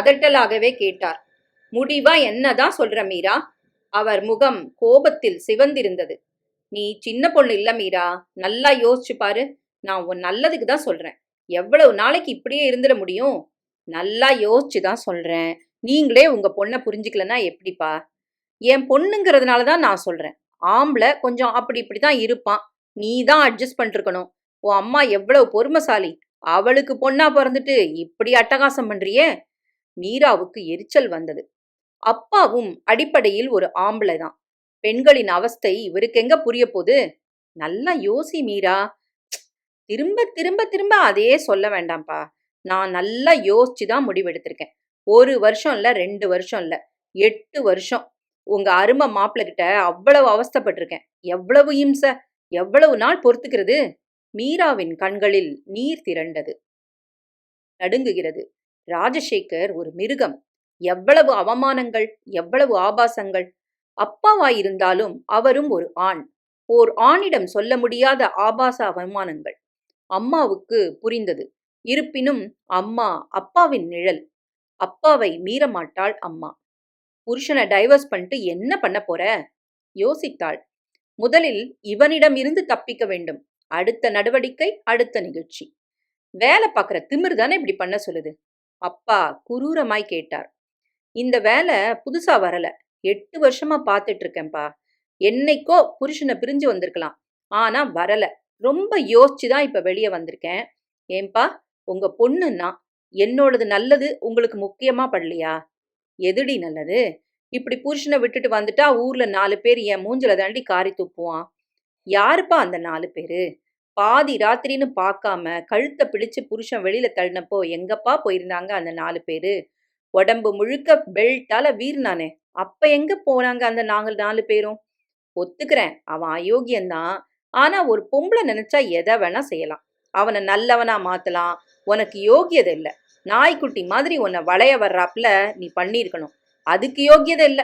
அதட்டலாகவே கேட்டார். முடிவா என்னதான் சொல்ற மீரா? அவர் முகம் கோபத்தில் சிவந்திருந்தது. நீ சின்ன பொண்ணு இல்ல மீரா. நல்லா யோசிச்சு பாரு. நான் உன் நல்லதுக்கு தான் சொல்றேன். எவ்வளவு நாளைக்கு இப்படியே இருந்துட முடியும்? நல்லா யோசிச்சு தான் சொல்றேன். நீங்களே உங்க பொண்ணை புரிஞ்சுக்கலன்னா எப்படிப்பா? என் பொண்ணுங்கிறதுனால தான் நான் சொல்றேன். ஆம்பளை கொஞ்சம் அப்படி இப்படி தான் இருப்பான். நீ தான் அட்ஜஸ்ட் பண்ணிருக்கணும். உன் அம்மா எவ்வளவு பொறுமைசாலி. அவளுக்கு பொண்ணா பிறந்துட்டு இப்படி அட்டகாசம் பண்றியே? மீராவுக்கு எரிச்சல் வந்தது. அப்பாவும் அடிப்படையில் ஒரு ஆம்பளை தான். பெண்களின் அவஸ்தை இவருக்கு எங்க புரிய போது நல்லா யோசி மீரா. திரும்ப திரும்ப திரும்ப அதே சொல்ல வேண்டாம்ப்பா. நான் நல்லா யோசிச்சு தான் முடிவெடுத்திருக்கேன். ஒரு வருஷம் இல்ல ரெண்டு வருஷம் இல்ல எட்டு வருஷம். உங்க அருமை மாப்பிள்ளை கிட்ட அவ்வளவு அவஸ்தைப்பட்டிருக்கேன். எவ்வளவு இம்சை எவ்வளவு நாள் பொறுத்துக்கிறது? மீராவின் கண்களில் நீர் திரண்டது. நடுங்குகிறது. ராஜசேகர் ஒரு மிருகம். எவ்வளவு அவமானங்கள் எவ்வளவு ஆபாசங்கள். அப்பாவாயிருந்தாலும் அவரும் ஒரு ஆண். ஓர் ஆணிடம் சொல்ல முடியாத ஆபாச அவமானங்கள். அம்மாவுக்கு புரிந்தது. இருப்பினும் அம்மா அப்பாவின் நிழல். அப்பாவை மீறமாட்டாள் அம்மா. புருஷனை டைவர்ஸ் பண்ணிட்டு என்ன பண்ண போற? யோசித்தாள். முதலில் இவனிடம் இருந்து தப்பிக்க வேண்டும். அடுத்த நடவடிக்கை அடுத்த நிகழ்ச்சி. வேலை பார்க்குற திமிர் தானே இப்படி பண்ண சொல்லுது? அப்பா குரூரமாய் கேட்டார். இந்த வேலை புதுசா வரல. எட்டு வருஷமா பார்த்துட்டு இருக்கேன்பா என்னைக்கோ புருஷனை பிரிஞ்சு வந்திருக்கலாம். ஆனா வரல. ரொம்ப யோசிச்சு தான் இப்ப வெளியே வந்திருக்கேன். ஏன்பா உங்க பொண்ணுன்னா என்னோடது நல்லது உங்களுக்கு முக்கியமா படலையா? எதுடி நல்லது? இப்படி புருஷனை விட்டுட்டு வந்துட்டா ஊர்ல நாலு பேர் என் மூஞ்சில தாண்டி காரி துப்புவான் யாருப்பா அந்த நாலு பேரு? பாதி ராத்திரின்னு பார்க்காம கழுத்தை பிடிச்சு புருஷன் வெளியில தள்ளினப்போ எங்கப்பா போயிருந்தாங்க அந்த நாலு பேரு? உடம்பு முழுக்க பெல்ட்டால வீர்னானே அப்ப எங்க போனாங்க அந்த நாங்கள் நாலு பேரும்? ஒத்துக்கிறேன். அவன் அயோக்கியந்தான். ஆனா ஒரு பொம்பளை நினைச்சா எதை வேணா செய்யலாம். அவனை நல்லவனா மாத்தலாம். உனக்கு யோகியதை இல்ல. நாய்க்குட்டி மாதிரி உன்னை வளைய வர்றாப்புல நீ பண்ணியிருக்கணும். அதுக்கு யோகியதை இல்ல.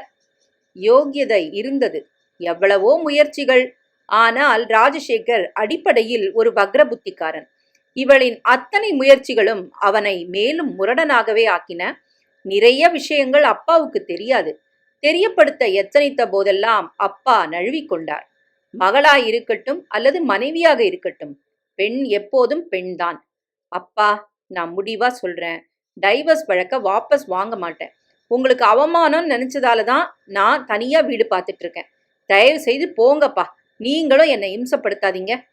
யோகியதை இருந்தது. எவ்வளவோ முயற்சிகள். ஆனால் ராஜசேகர் அடிப்படையில் ஒரு வக்ர புத்திக்காரன் இவளின் அத்தனை முயற்சிகளும் அவனை மேலும் முரடனாகவே ஆக்கின. நிறைய விஷயங்கள் அப்பாவுக்கு தெரியாது. தெரியப்படுத்த எத்தனித்த போதெல்லாம் அப்பா நழுவிக்கொண்டார் மகளாய் இருக்கட்டும் அல்லது மனைவியாக இருக்கட்டும் பெண் எப்போதும் பெண்தான். அப்பா நான் முடிவா சொல்றேன். டைவர்ஸ் வழக்க வாபஸ் வாங்க மாட்டேன். உங்களுக்கு அவமானம் நினைச்சதால தான் நான் தனியா வீடு பார்த்துட்டு இருக்கேன். தயவு செய்து போங்கப்பா. நீங்களும் என்னை இம்சப்படுத்தாதீங்க.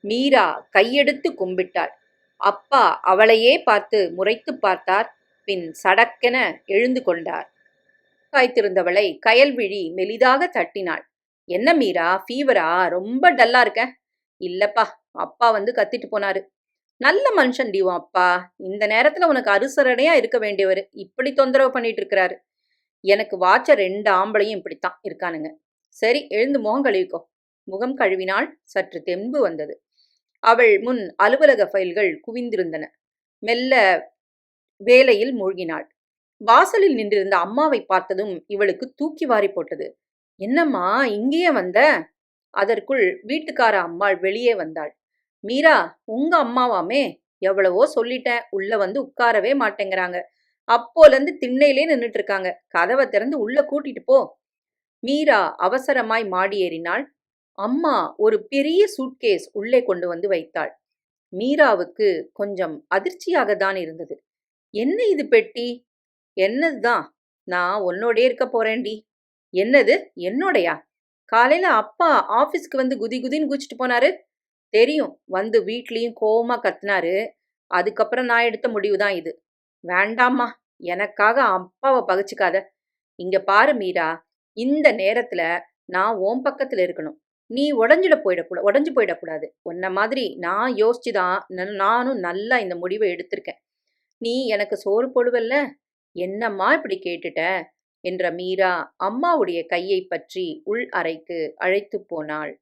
மீரா கையெடுத்து கும்பிட்டாள். அப்பா அவளையே பார்த்து முறைத்து பார்த்தார். பின் சடக்கென எழுந்து கொண்டார். காய்த்திருந்தவளை கயல்விழி மெலிதாக தட்டினாள். என்ன மீரா ஃபீவரா ரொம்ப டல்லா இருக்க? இல்லப்பா அப்பா வந்து கத்திட்டு போனாரு. நல்ல மனுஷன் டி அப்பா. இந்த நேரத்துல உனக்கு அருசரணையா இருக்க வேண்டியவர் இப்படி தொந்தரவு பண்ணிட்டு இருக்கிறாரு. எனக்கு வாட்ச ரெண்டு ஆம்பளையும் இப்படித்தான் இருக்கானுங்க. சரி எழுந்து முகம் கழுவிக்கோ. முகம் கழுவினாள் சற்று தெம்பு வந்தது. அவள் முன் அலுவலக ஃபைல்கள் குவிந்திருந்தன. மெல்ல வேலையில் மூழ்கினாள். வாசலில் நின்றிருந்த அம்மாவை பார்த்ததும் இவளுக்கு தூக்கி வாரி போட்டது. என்னம்மா இங்கேயே வந்த? அதற்குள் வீட்டுக்கார அம்மாள் வெளியே வந்தாள். மீரா உங்க அம்மாவாமே? எவ்வளவோ சொல்லிட்டேன். உள்ள வந்து உட்காரவே மாட்டேங்கிறாங்க. அப்போலேருந்து திண்ணையிலே நின்னுட்டு இருக்காங்க. கதவை திறந்து உள்ள கூட்டிட்டு போ. மீரா அவசரமாய் மாடி ஏறினாள் அம்மா ஒரு பெரிய சூட்கேஸ் உள்ளே கொண்டு வந்து வைத்தாள். மீராவுக்கு கொஞ்சம் அதிர்ச்சியாக தான் இருந்தது. என்ன இது பெட்டி? என்னதுதான்? நான் உன்னோடே இருக்க போறேன்டி. என்னது? என்னோடையா? காலையில அப்பா ஆபீஸ்க்கு வந்து குதி குதின்னு குச்சிட்டு போனாரு. தெரியும் வந்து வீட்லயும் கோவமா கத்துனாரு. அதுக்கப்புறம் நான் எடுத்த முடிவு தான் இது. வேண்டாம்மா எனக்காக அப்பாவை பகிச்சுக்காத. இங்க பாரு மீரா இந்த நேரத்துல நான் உன் பக்கத்துல இருக்கணும். நீ உடஞ்சிட போயிடக்கூடாது உடஞ்சு போயிடக்கூடாது. உன்ன மாதிரி நான் யோசிச்சுதான் தான் நானும் நல்லா இந்த முடிவை எடுத்திருக்கேன். நீ எனக்கு சோறு போடுவல்ல? என்னம்மா இப்படி கேட்டுட்ட? என்ற மீரா அம்மாவுடைய கையை பற்றி உள் அறைக்கு அழைத்து போனாள்.